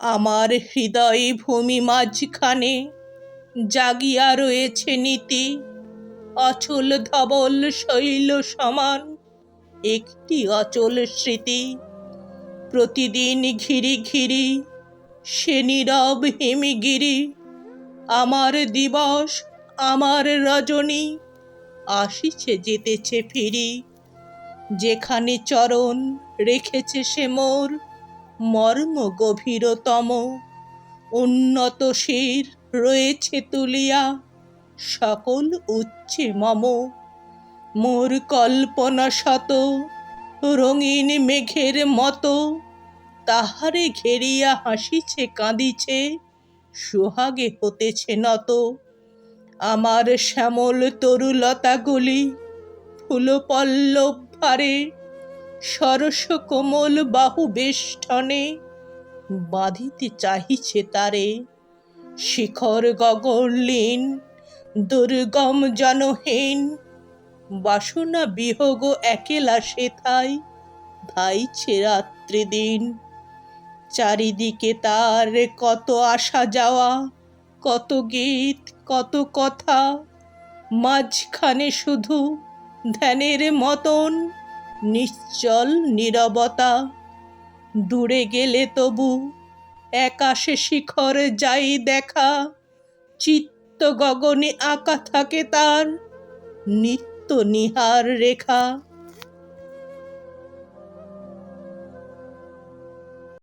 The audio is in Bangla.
আমার হৃদয় ভূমি মাঝখানে জাগিয়া রয়েছে নীতি, অচল ধবল শৈল সমান, একটি অচল স্মৃতি। প্রতিদিন ঘিরি ঘিরি সে নীরব হিমিগিরি, আমার দিবস, আমার রজনী, আসিছে যেতেছে ফিরি। যেখানে চরণ রেখেছে সে মোর মর্ম গভীরতম। উন্নত শির রয়েছে তুলিয়া, সকল উচ্চে মম। মোর কল্পনা শত, রঙিন মেঘের মতো। তাহারে ঘেরিয়া হাসিছে, কাঁদিছে, সোহাগে হতেছে নত। আমার শ্যামল তরুলতাগুলি ফুলপল্লব ভারে সরস কোমল বাহু বেষ্টনে বাঁধিতে চাহিছে তারে। শিখর গগনলীন, দুর্গম জনহীন, বাসনা বিহগ একেলা সেথায় ধাইছে রাত্রি দিন চারিদিকে তার কত আসা যাওয়া, কত গীত, কত কথা, মাঝখানে শুধু ধ্যানের মতন নিশ্চল নীরবতা। দূরে গেলে তবু একাশে শিখর যাই দেখা। চিত্ত গগনে আঁকা থাকে তার নিত্য নিহার রেখা।